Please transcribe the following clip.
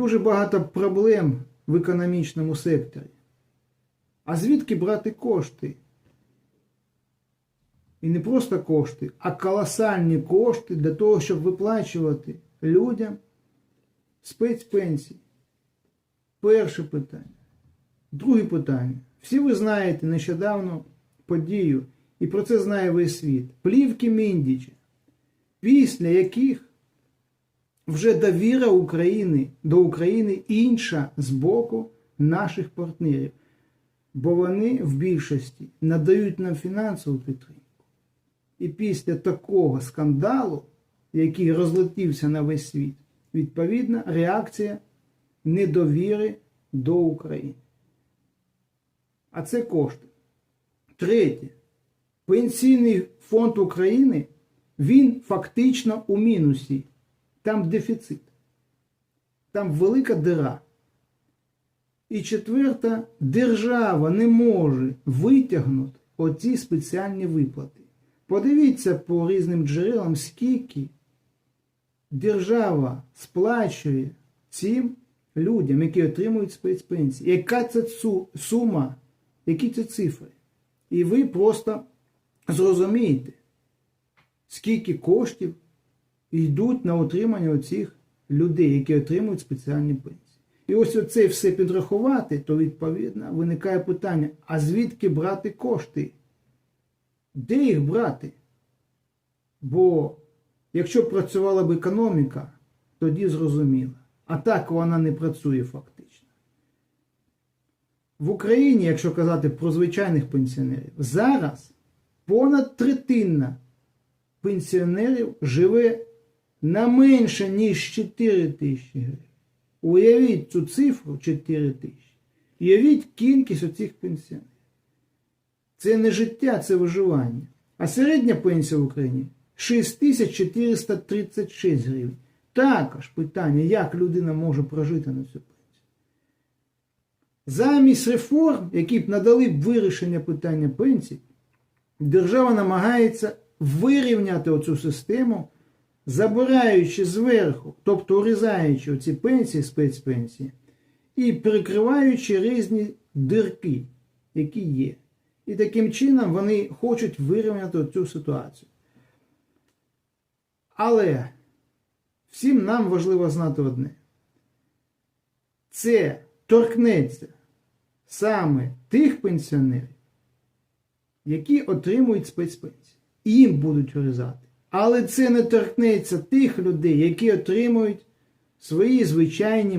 Дуже багато проблем в економічному секторі. А звідки брати кошти? І не просто кошти, а колосальні кошти для того, щоб виплачувати людям спецпенсії. Перше питання. Друге питання. Всі ви знаєте нещодавно подію, і про це знає весь світ. Плівки Міндіча, після яких вже довіра України до України інша з боку наших партнерів. Бо вони в більшості надають нам фінансову підтримку. І після такого скандалу, який розлетівся на весь світ, відповідна реакція недовіри до України. А це кошти. Третє. Пенсійний фонд України він фактично у мінусі. Там дефіцит. Там велика дира. І четверта, держава не може витягнути оці спеціальні виплати. Подивіться по різним джерелам, скільки держава сплачує цим людям, які отримують спецпенсії. Яка це сума, які це цифри? І ви просто зрозумієте, скільки коштів йдуть на отримання оцих людей, які отримують спеціальні пенсії. І ось оце все підрахувати, то відповідно виникає питання: а звідки брати кошти? Де їх брати? Бо якщо б працювала б економіка, тоді зрозуміло. А так вона не працює фактично. В Україні, якщо казати про звичайних пенсіонерів, зараз понад третина пенсіонерів живе на менше, ніж 4 тисячі гривень. Уявіть цю цифру 4 тисячі. Уявіть кількість оцих пенсіонерів. Це не життя, це виживання. А середня пенсія в Україні 6436 гривень. Також питання, як людина може прожити на цю пенсію. Замість реформ, які б надали б вирішення питання пенсій, держава намагається вирівняти оцю систему, забираючи зверху, тобто урізаючи оці пенсії, спецпенсії, і перекриваючи різні дирки, які є. І таким чином вони хочуть вирівняти цю ситуацію. Але всім нам важливо знати одне. Це торкнеться саме тих пенсіонерів, які отримують спецпенсії. Їм будуть вирізати. Але це не торкнеться тих людей, які отримують свої звичайні